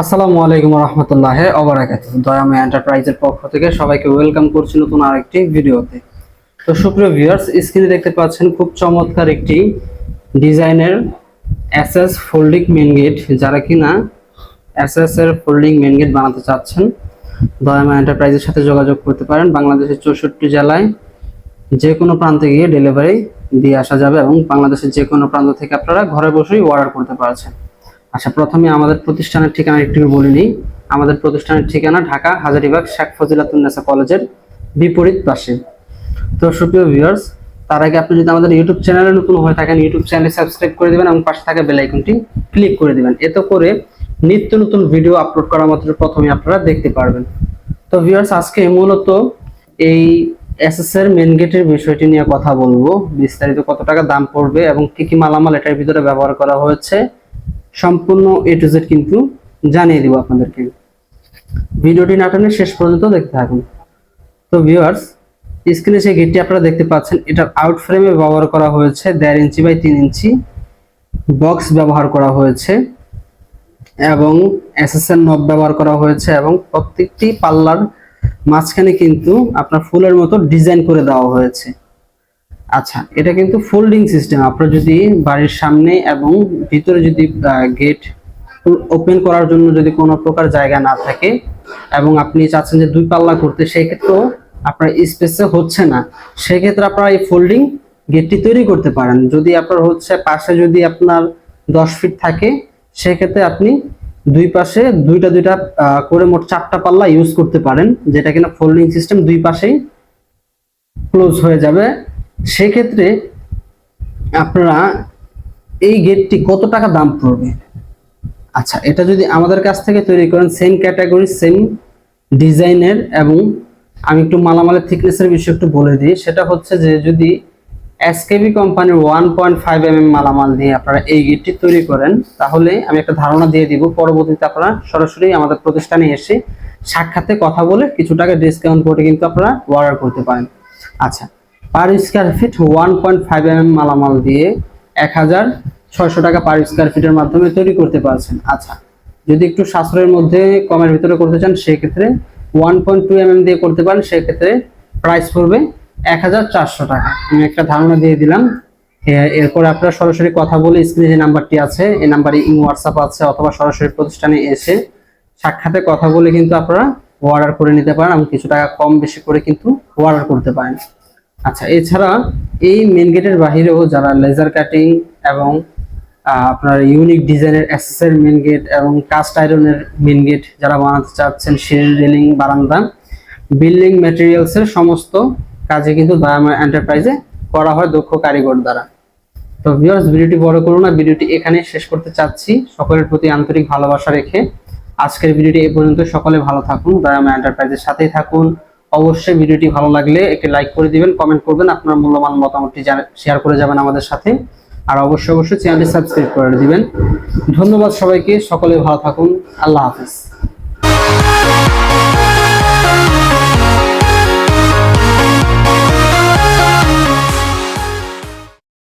আসসালামু আলাইকুম রহমতুল্লাহ অবরাকাত দয়াময় এন্টারপ্রাইজের পক্ষ থেকে সবাইকে ওয়েলকাম করছি নতুন আরেকটি ভিডিওতে। তো সুপ্রিয় ভিউয়ার্স, স্ক্রিনে দেখতে পাচ্ছেন খুব চমৎকার একটি ডিজাইনের এসএস ফোল্ডিং মেন গেট। যারা কিনা এসএস এর ফোল্ডিং মেন গেট বানাতে চাচ্ছেন, দয়াময় এন্টারপ্রাইজের সাথে যোগাযোগ করতে পারেন। বাংলাদেশের চৌষট্টি জেলায় যে কোনো প্রান্তে গিয়ে ডেলিভারি দিয়ে আসা যাবে এবং বাংলাদেশের যে কোনো প্রান্ত থেকে আপনারা ঘরে বসেই অর্ডার করতে পারছেন। আচ্ছা প্রথমে আমাদের প্রতিষ্ঠানের ঠিকানা একটু বলে নিই। আমাদের প্রতিষ্ঠানের ঠিকানা ঢাকা হাজারিবাগ শেখ ফজিলাতুন্নেসা কলেজের বিপরীত পাশে। তো সুপ্রিয় ভিউয়ার্স তার আগে আপনি যদি আমাদের ইউটিউব চ্যানেলে নতুন হয়ে থাকেন, ইউটিউব চ্যানেলে সাবস্ক্রাইব করে দিবেন এবং পাশে থাকা বেল আইকনটি ক্লিক করে দিবেন। এতে করে নিত্য নতুন ভিডিও আপলোড করা মাত্র প্রথমে আপনারা দেখতে পারবেন। তো ভিউয়ার্স আজকে মূলত এই এসএস এর মেন গেটের বিষয়টি নিয়ে কথা বলব। বিস্তারিত কত টাকা দাম পড়বে এবং কি কি মালামাল এটার ভিতরে ব্যবহার করা হয়েছে সম্পূর্ণ এ টু জেড কিন্তু জানিয়ে দিব আপনাদেরকে। ভিডিওটি নাটনে শেষ পর্যন্ত দেখতে থাকুন। তো ভিউয়ার্স স্ক্রিনে যে গেটটি আপনারা দেখতে পাচ্ছেন এটার আউট ফ্রেমে ব্যবহার করা হয়েছে দেড় ইঞ্চি বাই তিন ইঞ্চি। বক্স ব্যবহার করা হয়েছে এবং এসএসএন নব ব্যবহার করা হয়েছে এবং প্রত্যেকটি পাল্লার মাঝখানে কিন্তু আপনার ফুলের মতো ডিজাইন করে দেওয়া হয়েছে। আচ্ছা এটা কিন্তু ফোল্ডিং সিস্টেম আপনার যদি বাড়ির সামনে এবং ভিতরে যদি গেট ওপেন করার জন্য যদি কোনো প্রকার জায়গা না থাকে এবং আপনি চাচ্ছেন যে দুই পাল্লা করতে সেই ক্ষেত্রেও আপনার স্পেসে হচ্ছে না। সেক্ষেত্রে আপনারা এই ফোল্ডিং গেটটি তৈরি করতে পারেন। যদি আপনার হচ্ছে পাশে যদি আপনার দশ ফিট থাকে সেক্ষেত্রে আপনি দুই পাশে দুইটা দুইটা করে মোট চারটা পাল্লা ইউজ করতে পারেন, যেটা কিনা ফোল্ডিং সিস্টেম দুই পাশেই ক্লোজ হয়ে যাবে। সেক্ষেত্রে আপনারা এই গেটটি কত টাকা দাম পড়বে? আচ্ছা এটা যদি আমাদের কাছ থেকে তৈরি করেন সেম ক্যাটাগরি সেম ডিজাইনের এবং আমি একটু মালামালের থিকনেসের বিষয়ে একটু বলে দিই, সেটা হচ্ছে যে যদি এসকেবি কোম্পানির one point five M M মালামাল দিয়ে আপনারা এই গেটটি তৈরি করেন, তাহলে আমি একটা ধারণা দিয়ে দিব, পরবর্তীতে আপনারা সরাসরি আমাদের প্রতিষ্ঠানে এসে সাক্ষাতে কথা বলে কিছু টাকা ডিসকাউন্ট করে কিন্তু আপনারা অর্ডার করতে পারেন। আচ্ছা per square feet one point five M মালামাল দিয়ে এক হাজার ছয়শো টাকা পার স্কোয়ার ফিটের মাধ্যমে তৈরি করতে পারছেন। আচ্ছা যদি একটু সাশ্রয়ের মধ্যে কমের ভিতরে করতে চান, সেক্ষেত্রে ওয়ান পয়েন্ট টু এম দিয়ে করতে পারেন, সেক্ষেত্রে প্রাইস পড়বে এক হাজার চারশো টাকা। আমি একটা ধারণা দিয়ে দিলাম। এরপর আপনারা সরাসরি কথা বলে স্ক্রিনে যে নাম্বারটি আছে এই নাম্বারে ইং হোয়াটসঅ্যাপ আছে অথবা সরাসরি প্রতিষ্ঠানে এসে সাক্ষাতে কথা বলে কিন্তু আপনারা অর্ডার করে নিতে পারেন এবং কিছু টাকা কম বেশি করে কিন্তু অর্ডার করতে পারেন। আচ্ছা এছাড়া এই মেন গেটের বাহিরেও যারা লেজার কাটিং এবং আপনার ইউনিক ডিজাইনের অ্যাসেসের মেন গেট এবং কাস্ট আয়রনের মেন গেট যারা বানাতে চাচ্ছেন সিঁড়ি রেলিং বারান্দা বিল্ডিং ম্যাটেরিয়ালসের সমস্ত কাজে কিন্তু দয়াময় এন্টারপ্রাইজে করা হয় দক্ষ কারিগর দ্বারা। তো ভিউয়ার্স ভিডিওটি বড় করো না, ভিডিওটি এখানে শেষ করতে চাচ্ছি। সকলের প্রতি আন্তরিক ভালোবাসা রেখে আজকের ভিডিওটি এই পর্যন্ত সকলে ভালো থাকুন দয়াময় এন্টারপ্রাইজের সাথেই থাকুন। অবশ্যই ভিডিওটি ভালো লাগলে একটি লাইক করে দিবেন কমেন্ট করবেন, আপনার মূল্যবান মতামতটি শেয়ার করে যাবেন আমাদের সাথে। আর অবশ্যই অবশ্যই চ্যানেলটি সাবস্ক্রাইব করে দিবেন। ধন্যবাদ সবাইকে, সকলে ভালো থাকুন, আল্লাহ হাফিজ।